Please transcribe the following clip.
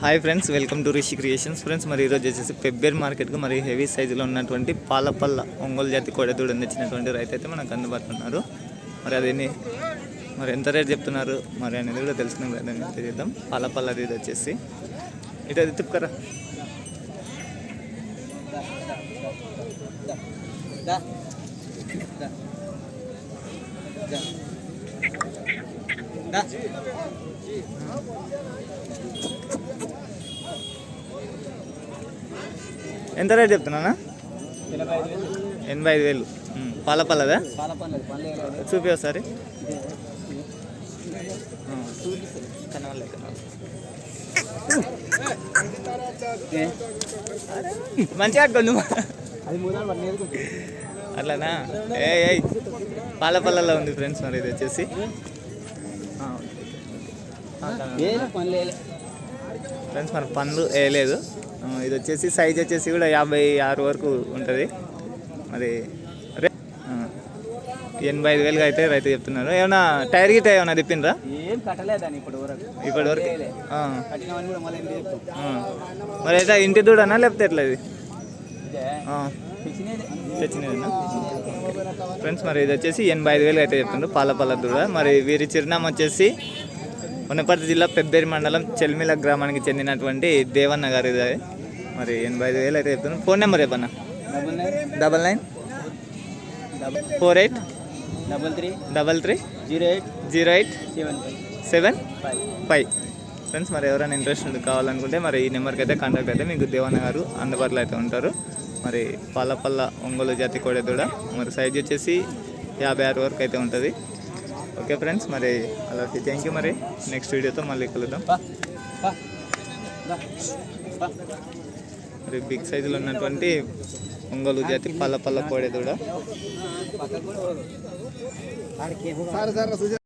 Hi friends welcome to Rishi Creations friends మరి ఈరోజు వచ్చేసి పెబ్బేర్ మార్కెట్కు మరి హెవీ సైజులో ఉన్నటువంటి పాలపల్ల ఒంగోలు జాతి కొడదూడని తెచ్చినటువంటి రైతు అయితే మనకు అందుబాటులో ఉన్నారు మరి అదేని మరి ఎంత రేట్ చెప్తున్నారు మరి అనేది కూడా తెలుసుకునే ప్రయత్నం అయితే చేద్దాం పాలపల్ల అది ఇది వచ్చేసి ఇటు అది తిప్పుకరా ఎంత రేట్ చెప్తున్నానా ఎనభై ఐదు వేలు. ఎనభై ఐదు వేలు పాల పల్లదా? చూపి ఒకసారి. మంచిగా కొను అట్లానా? ఏ ఏ పాలపల్లలో ఉంది ఫ్రెండ్స్ మరి ఇది వచ్చేసి. ఫ్రెండ్స్ మన పండ్లు వేయలేదు. ఇది వచ్చేసి సైజ్ వచ్చేసి కూడా యాభై ఆరు వరకు ఉంటుంది. మరి ఎనభై ఐదు వేలుగా అయితే రైతు చెప్తున్నారు. ఏమన్నా టైర్ గిట్ ఏమన్నా తిప్పిండ్రా? ఇప్పటి వరకు. మరి అయితే ఇంటి దూడనా లేకపోతే ఎట్లా ఇది? తెచ్చినదేనా? ఫ్రెండ్స్ మరి ఇది వచ్చేసి ఎనభై ఐదు వేలు అయితే చెప్తుండ్రు. పాలపల్ల దూడ. మరి వీరి చిరునామా వచ్చేసి వనపర్తి జిల్లా పెబ్బేరి మండలం చెల్మిల గ్రామానికి చెందినటువంటి దేవన్న గారి ఇది. మరి ఎనభై ఐదు వేలు అయితే చెప్తున్నారు ఫోన్ నెంబర్ చెప్పన్నా? Double nine. Double nine. Double four eight. Double three. Double three. Zero eight. Zero eight. Seven five. Seven. Five. Five. Friends మరి ఎవరైనా ఇంట్రెస్ట్ కావాలనుకుంటే మరి ఈ నెంబర్కి అయితే కాంటాక్ట్ అయితే మీకు దేవన్న గారు అందుబాటులో అయితే ఉంటారు. మరి పాలపల్ల ఒంగోలు జాతి కోడెదూడ మరి సైజ్ వచ్చేసి యాభై ఆరు వరకు అయితే ఉంటుంది. ఓకే ఫ్రెండ్స్ మరి అలా థ్యాంక్ యూ మరి. నెక్స్ట్ వీడియోతో మళ్ళీ కలుద్దాం. మరి బిగ్ సైజులో ఉన్నటువంటి ఒంగోలు జాతి పల్లపల్ల కోడెదూడ పక్కకు కూడా ఏమో